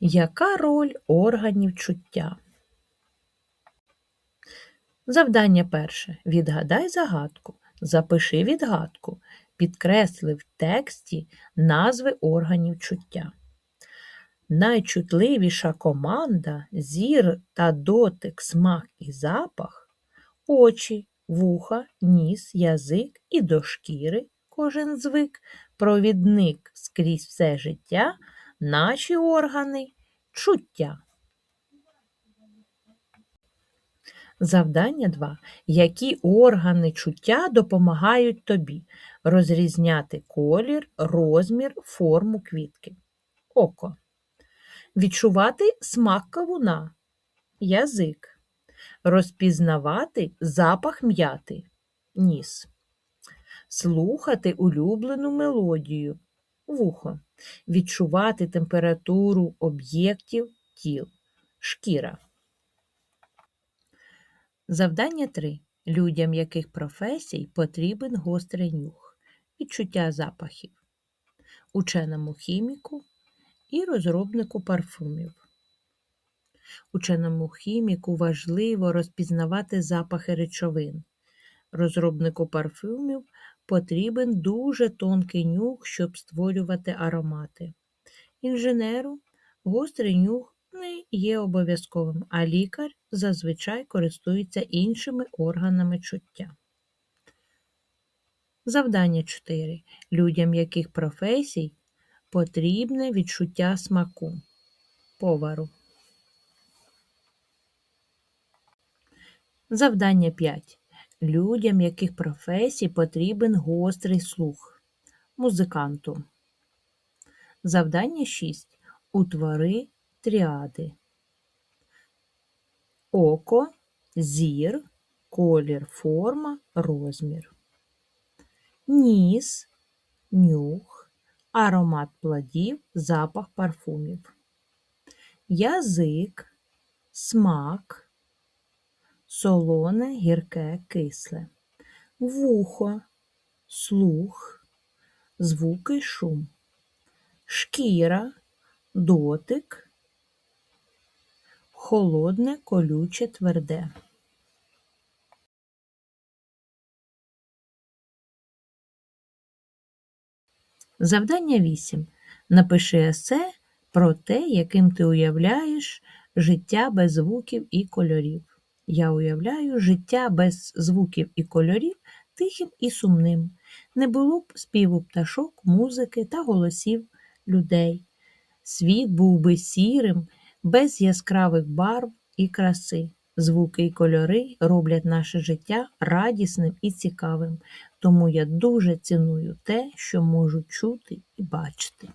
Яка роль органів чуття? Завдання перше. Відгадай загадку. Запиши відгадку. Підкресли в тексті назви органів чуття. Найчутливіша команда зір та дотик, смак і запах, очі, вуха, ніс, язик і до шкіри кожен звик, провідник скрізь все життя, наші органи чуття. Завдання 2. Які органи чуття допомагають тобі розрізняти колір, розмір, форму квітки? Око. Відчувати смак кавуна, язик. Розпізнавати запах м'яти, ніс. Слухати улюблену мелодію, вухо. Відчувати температуру об'єктів тіл, шкіра. Завдання 3. Людям яких професій потрібен гострий нюх, відчуття запахів, ученому хіміку і розробнику парфумів. Ученому хіміку важливо розпізнавати запахи речовин. Розробнику парфумів потрібен дуже тонкий нюх, щоб створювати аромати. Інженеру гострий нюх не є обов'язковим, а лікар зазвичай користується іншими органами чуття. Завдання 4. Людям яких професій потрібне відчуття смаку, повару. Завдання 5. Людям яких професій потрібен гострий слух, музиканту. Завдання 6. Утвори тріади. Око, зір, колір, форма, розмір. Ніс, нюх, аромат плодів, запах парфумів. Язик, смак, солоне, гірке, кисле. Вухо, слух, звуки, шум. Шкіра, дотик, холодне, колюче, тверде. Завдання 8. Напиши есе про те, яким ти уявляєш життя без звуків і кольорів. Я уявляю життя без звуків і кольорів тихим і сумним. Не було б співу пташок, музики та голосів людей. Світ був би сірим, без яскравих барв і краси. Звуки і кольори роблять наше життя радісним і цікавим, тому я дуже ціную те, що можу чути і бачити.